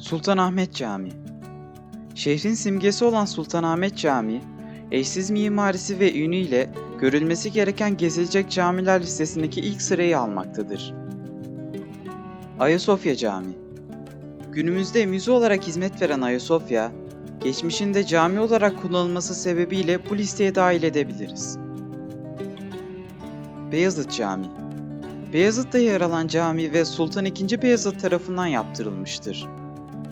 Sultanahmet Camii Şehrin simgesi olan Sultanahmet Camii, eşsiz mimarisi ve ünüyle görülmesi gereken gezilecek camiler listesindeki ilk sırayı almaktadır. Ayasofya Camii Günümüzde müze olarak hizmet veren Ayasofya, geçmişinde cami olarak kullanılması sebebiyle bu listeye dahil edebiliriz. Beyazıt Camii Beyazıt'ta yer alan cami ve Sultan II. Beyazıt tarafından yaptırılmıştır.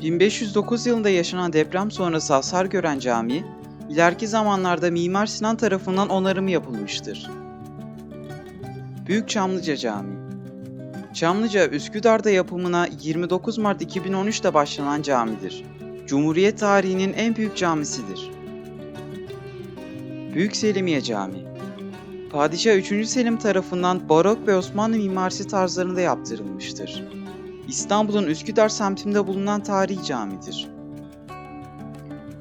1509 yılında yaşanan deprem sonrası hasar gören cami, ileriki zamanlarda Mimar Sinan tarafından onarımı yapılmıştır. Büyük Çamlıca Camii Çamlıca, Üsküdar'da yapımına 29 Mart 2013'te başlanan camidir. Cumhuriyet tarihinin en büyük camisidir. Büyük Selimiye Camii Padişah 3. Selim tarafından barok ve Osmanlı mimarisi tarzlarında yaptırılmıştır. İstanbul'un Üsküdar semtinde bulunan tarihi camidir.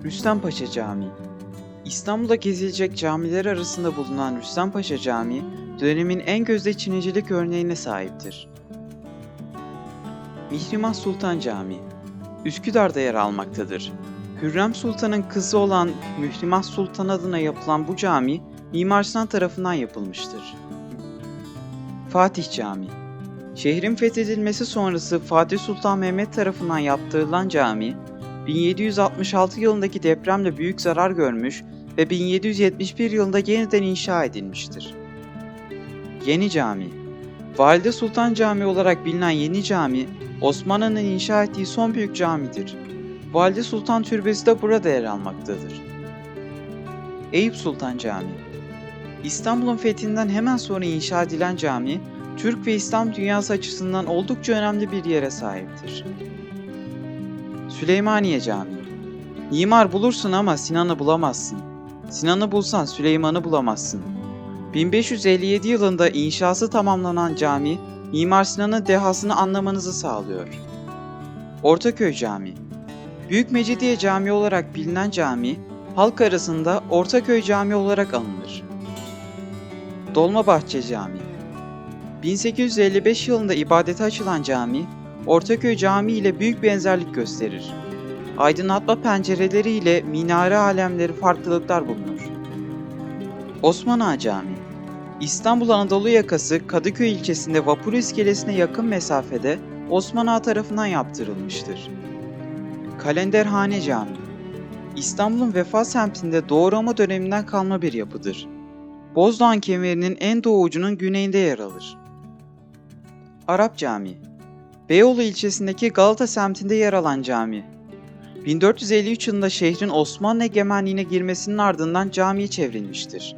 Rüstempaşa Camii İstanbul'da gezilecek camiler arasında bulunan Rüstempaşa Camii, dönemin en gözde Çinicilik örneğine sahiptir. Mihrimah Sultan Camii Üsküdar'da yer almaktadır. Hürrem Sultan'ın kızı olan Mührimah Sultan adına yapılan bu cami, Mimar Sinan tarafından yapılmıştır. Fatih Camii Şehrin fethedilmesi sonrası Fatih Sultan Mehmet tarafından yaptırılan cami, 1766 yılındaki depremle büyük zarar görmüş ve 1771 yılında yeniden inşa edilmiştir. Yeni Cami Valide Sultan Camii olarak bilinen Yeni Cami, Osmanlı'nın inşa ettiği son büyük camidir. Valide Sultan Türbesi de burada yer almaktadır. Eyüp Sultan Camii İstanbul'un fethinden hemen sonra inşa edilen cami, Türk ve İslam dünyası açısından oldukça önemli bir yere sahiptir. Süleymaniye Camii Mimar bulursun ama Sinan'ı bulamazsın. Sinan'ı bulsan Süleyman'ı bulamazsın. 1557 yılında inşası tamamlanan cami, Mimar Sinan'ın dehasını anlamanızı sağlıyor. Ortaköy Camii Büyük Mecidiye Camii olarak bilinen cami, halk arasında Ortaköy Camii olarak anılır. Dolmabahçe Camii 1855 yılında ibadete açılan cami, Ortaköy Camii ile büyük benzerlik gösterir. Aydınlatma pencereleri ile minare alemleri farklılıklar bulunur. Osman Ağa Camii İstanbul Anadolu yakası Kadıköy ilçesinde vapur iskelesine yakın mesafede Osman Ağa tarafından yaptırılmıştır. Kalenderhane Camii İstanbul'un Vefa semtinde Doğu Roma döneminden kalma bir yapıdır. Bozdoğan kemerinin en doğu ucunun güneyinde yer alır. Arap Camii Beyoğlu ilçesindeki Galata semtinde yer alan cami. 1453 yılında şehrin Osmanlı egemenliğine girmesinin ardından camiye çevrilmiştir.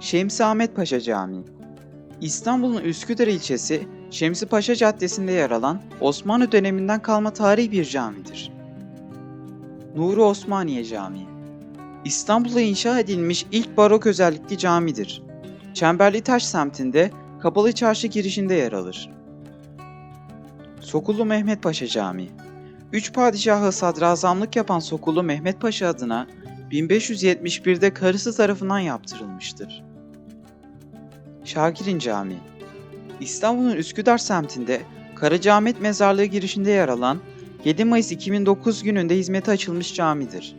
Şemsi Ahmet Paşa Camii İstanbul'un Üsküdar ilçesi Şemsi Paşa Caddesi'nde yer alan Osmanlı döneminden kalma tarihi bir camidir. Nuri Osmaniye Camii İstanbul'da inşa edilmiş ilk barok özellikli camidir. Çemberli Taş semtinde Kapalı Çarşı girişinde yer alır. Sokullu Mehmet Paşa Camii Üç padişahı sadrazamlık yapan Sokullu Mehmet Paşa adına 1571'de karısı tarafından yaptırılmıştır. Şagirin Camii İstanbul'un Üsküdar semtinde Karacaahmet Mezarlığı girişinde yer alan 7 Mayıs 2009 gününde hizmete açılmış camidir.